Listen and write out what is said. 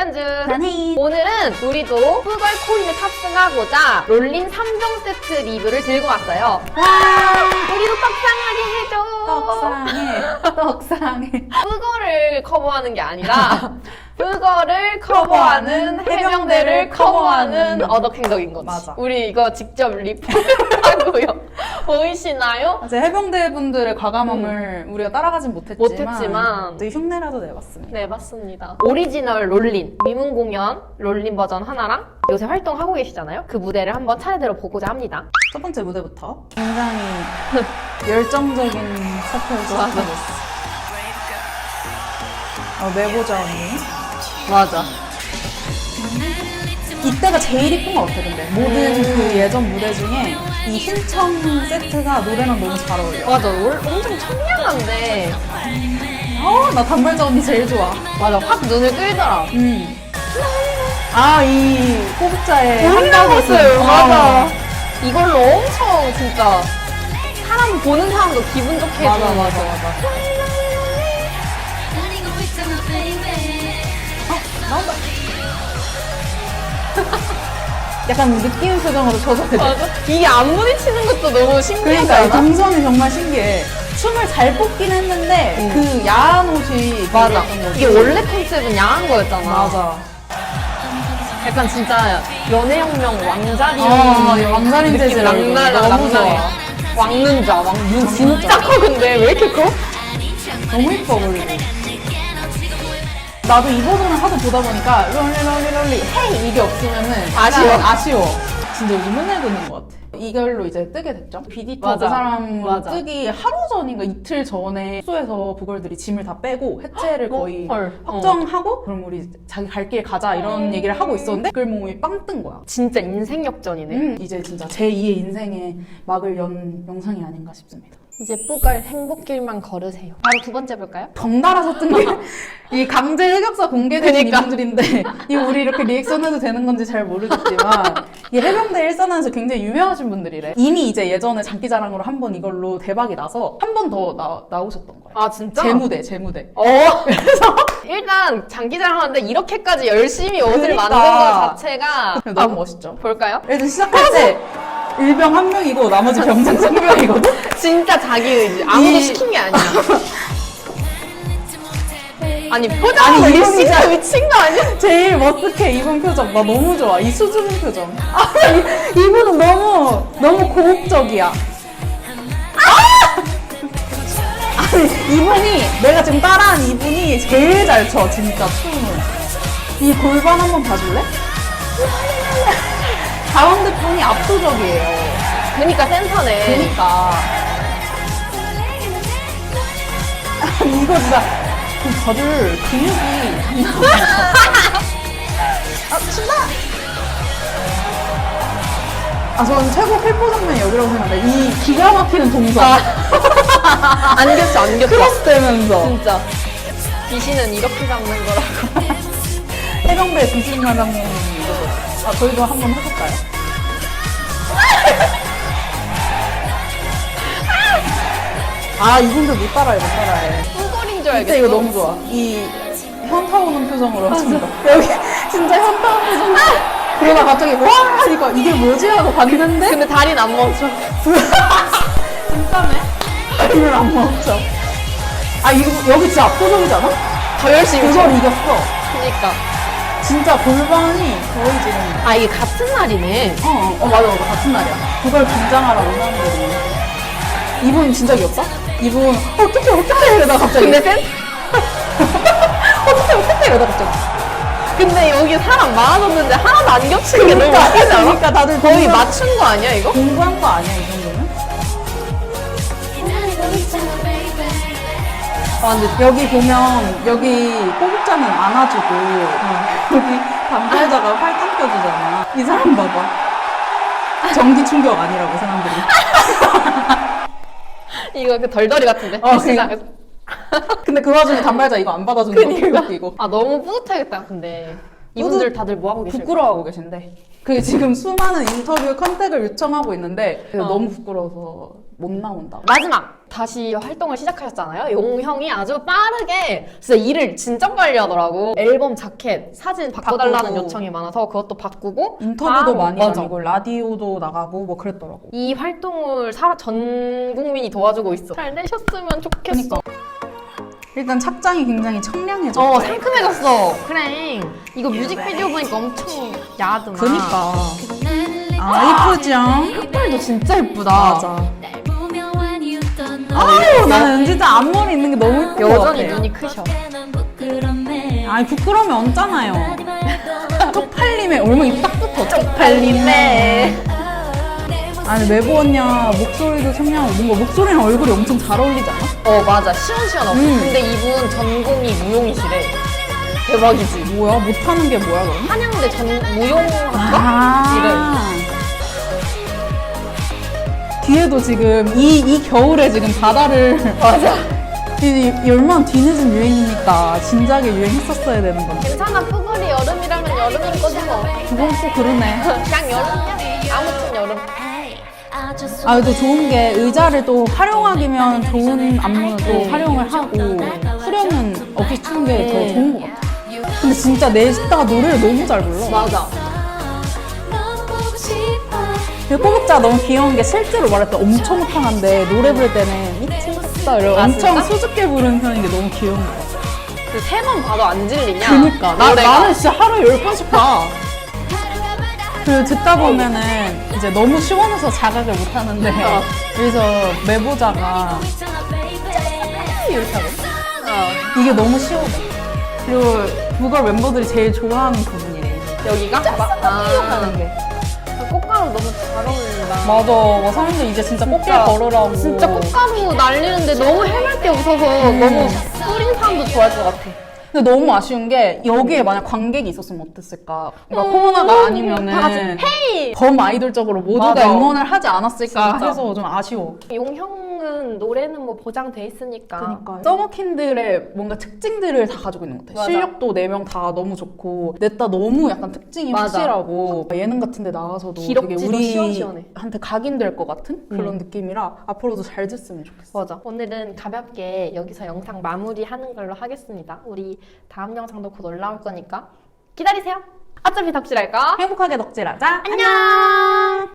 안녕주. 나네. 오늘은 우리도 푸걸 코인을 탑승하고자 롤린 3종 세트 리뷰를 들고 왔어요. 와, 우리도 떡상하게 해줘. 떡상해. 떡상해. 푸거를 커버하는 게 아니라 푸거를 커버하는 해병대를 커버하는 어덕행덕인 거지. 맞아. 우리 이거 직접 리뷰하고요. 보이시나요? 이제 해병대 분들의 과감함을 우리가 따라가진 못했지만, 못했지만. 또 흉내라도 내봤습니다. 네, 맞습니다. 오리지널 롤린, 미문 공연 롤린 버전 하나랑 요새 활동하고 계시잖아요? 그 무대를 한번 차례대로 보고자 합니다. 첫 번째 무대부터 굉장히 열정적인 맞아. 시작했어. 어, 매보자 언니. 맞아. 이때가 제일 이쁜 것 같아, 근데. 모든 그 예전 무대 중에 이 흰청 세트가 노래랑 너무 잘 어울려. 맞아. 롤 엄청 청량한데. 어, 나 단발자 언니 제일 좋아. 맞아. 확 눈을 끌더라. 음. 아, 이 꼬북자의 한다고 한다고 했어요. 쓴- 맞아. 어. 이걸로 엄청 진짜 사람 보는 사람도 기분 좋게 맞아, 해주는 맞아, 거. 맞아. 나온다. 약간 느끼는 표정으로 쳐서. 맞아. 이게 안 부딪히는 것도 너무 신기하지 그러니까 이? 동선이 정말 신기해. 춤을 잘 뽑긴 했는데 응. 그 야한 옷이 맞아. 이게 원래 컨셉은 야한 거였잖아. 맞아. 약간 진짜 연애혁명 왕자림 아, 느낌 재질 랑날랑 너무 좋아. 왕눈자 왕눈. 진짜 커 근데 왜 이렇게 커? 너무 이뻐 보이고. 나도 이 버전을 하도 보다 보니까 롤리 롤리 롤리 헤이 이게 없으면은 아쉬워. 아쉬워. 진짜 의문에 드는 것 같아. 이걸로 이제 뜨게 됐죠. 비디터 그 맞아. 사람으로 맞아. 뜨기 하루 전인가 이틀 전에 숙소에서 부걸들이 짐을 다 빼고 해체를 거의 헐. 어. 확정하고 그럼 우리 자기 갈 길 가자 이런 얘기를 하고 있었는데 글몸이 빵 뜬 거야. 진짜 인생 역전이네 음, 이제 진짜 제2의 인생의 막을 연 영상이 아닌가 싶습니다. 이제 뿌걸 행복길만 걸으세요 바로 두 번째 볼까요? 덩달아서 뜬 게 이 강제 흑역사 공개된 그니까. 이분들인데 이거 우리 이렇게 리액션 해도 되는 건지 잘 모르겠지만 이 해병대 일선에서 굉장히 유명하신 분들이래 이미 이제 예전에 장기자랑으로 한 번 이걸로 대박이 나서 한 번 더 나오셨던 거예요 아 진짜? 제무대 제무대 어 그래서 일단 장기자랑 하는데 이렇게까지 열심히 옷을 그러니까. 만든 것 자체가 너무 멋있죠 볼까요? 일단 시작할 때 일병 한 명이고 나머지 병장 한 명이거든? 진짜 자기 의지. 아무도 이- 시킨 게 아니야. 아니 표정으로 아니, 이분이 진짜 미친 거 아니야? 제일 머쓱해 이분 표정. 나 너무 좋아. 이 수줍은 표정. 아, 이, 이분은 너무 너무 고혹적이야. 아니 이분이 내가 지금 따라한 이분이 제일 잘춰 진짜 춤을. 이 골반 한번 봐줄래? 가운데 분이 압도적이에요. 그니까 센터네. 그러니까. 이거 진짜 그 다들 근육이 장난 아니야 아 춘다! 아 저는 최고 필포 장면이 여기라고 생각해? 이 기가 막히는 동선 안 겹쳐 안 겹쳐. 크로스 되면서. 진짜. 귀신은 이렇게 잡는 거라고. 해병대 장면이 이거 아 저희도 한번 해볼까요? 아 이분들 못 따라해 못 따라해 꿀거린 줄 알겠어 진짜 이거 너무 좋아. 이 현타 오는 표정으로 하십니다. 여기 진짜 현타 오는 표정. 그러다 갑자기 와 이거 이게 뭐지 하고 봤는데 근데 다리는 안 멈춰 진짜네. 이걸 안 멈춰. 아 이거 여기 진짜 압도적이지 않아? 더 열심히 그걸 이겼어. 그니까 진짜 골반이 거의 지금. 아 이게 같은 날이네 어, 어, 어, 맞아 맞아 같은 날이야. 그걸 긴장하라고 사람들이. 이분 진짜 귀엽다. 이분 어떻게 어떻게 이러다 갑자기. 근데 센 어떻게 어떻게 이러다 갑자기. 근데 여기 사람 많아졌는데 하나도 안 겹치는 게 너무 그러니까, 웃기지 않아? 그러니까 다들 거의 공부한- 맞춘 거 아니야 이거? 공부한 거 아니야 이 정도면? 아 근데 여기 보면 여기 꼬북자는 안아주고 여기 담발자가 팔 당겨주잖아. 이 사람 봐봐. 전기 충격 아니라고 사람들이. 이거 그 덜덜이 같은데? 어, 시장에서 근데 그 와중에 담발자 이거 안 받아주는 거 그니까. 웃기고 아 너무 뿌듯하겠다 근데. 이분들 다들 뭐 하고 계실까? 부끄러워하고 계신데. 그 지금 수많은 인터뷰 컨택을 요청하고 있는데 어. 너무 부끄러워서 못 나온다 마지막 다시 활동을 시작하셨잖아요. 용 형이 아주 빠르게 진짜 일을 진짜 빨리 하더라고. 앨범 자켓, 사진 바꿔달라는 바꾸고. 요청이 많아서 그것도 바꾸고 인터뷰도 바로- 많이 맞아. 다니고 라디오도 나가고 뭐 그랬더라고. 이 활동을 사- 전 국민이 도와주고 있어. 잘 되셨으면 좋겠어. 그러니까. 일단 착장이 굉장히 청량해졌어. 어, 상큼해졌어. 그래. 이거 뮤직비디오 보니까 엄청 야하더만. 그니까. 아 이쁘죠? 색깔도 진짜 예쁘다. 맞아. 아유 나는 진짜 앞머리 있는 게 너무 예쁜 것 여전히 같아. 눈이 크셔. 아니 부끄러우면 얹잖아요. 쪽팔림에 얼마 입 딱 붙어. 쪽팔림에. 아니 메보 언니야 목소리도 청량하고 뭔가 목소리랑 얼굴이 엄청 잘 어울리지 않아? 어, 맞아. 시원시원하고. 음. 근데 이분 전공이 무용이시래. 대박이지. 뭐야 못하는 게 뭐야 그럼? 한양대 전 무용학과? 아. 뒤에도 지금 이, 이 겨울에 지금 바다를 맞아. 이, 이 얼마나 뒤늦은 유행이니까 진작에 유행했었어야 되는 건데 괜찮아. 뿌글이 여름이라면 여름인 거지 뭐. 그건 또 그러네 그냥 여름이야. 아무튼 여름. 아 그래도 좋은 게 의자를 또 활용하기면 좋은 안무는 또 활용을 하고 후렴은 없이 추는 게더 네. 좋은 것 같아 근데 진짜 내시다가 노래를 너무 잘 불러 맞아. 근데 꼬북자 너무 귀여운 게 실제로 말할 때 엄청 호탕한데 노래 부를 때는 미치겠다 이러고 아, 엄청 진짜? 수줍게 부르는 편인 게 너무 귀여운 것 같아 세 번 봐도 안 질리냐? 그니까 나, 노래가. 나는 진짜 하루에 열 번씩 봐. 그 듣다 보면은 이제 너무 시원해서 자각을 못 하는데 어. 여기서 매보자가 이렇게 하고 어. 이게 너무 시원해. 그리고 그걸 멤버들이 제일 좋아하는 부분이래. 여기가? 아, 하는 게. 꽃가루 너무 잘 어울린다. 맞아. 뭐 사람들 이제 진짜 진짜, 걸으라고. 진짜 꽃가루 날리는데 너무 해맑게 웃어서 너무 뿌린 사람도 좋아할 것 같아. 근데 너무 아쉬운 게 여기에 만약 관객이 있었으면 어땠을까? 그러니까 코로나가 다 같이 아니면은 헤이! 범 아이돌적으로 모두가 맞아. 응원을 하지 않았을까 진짜. 해서 좀 아쉬워. 용형은 노래는 뭐 보장돼 있으니까. 그러니까 서머킨들의 뭔가 특징들을 다 가지고 있는 것 같아. 맞아. 실력도 네 명 다 너무 좋고 냈다 너무 약간 특징이 맞아. 확실하고 예능 같은데 나와서도 되게 기럭지도 시원시원해. 우리한테 각인될 것 같은 그런 음. 느낌이라 앞으로도 잘 됐으면 좋겠어. 맞아. 오늘은 가볍게 여기서 영상 마무리하는 걸로 하겠습니다. 우리 다음 영상도 곧 올라올 거니까 기다리세요. 어차피 덕질할 거. 행복하게 덕질하자. 안녕!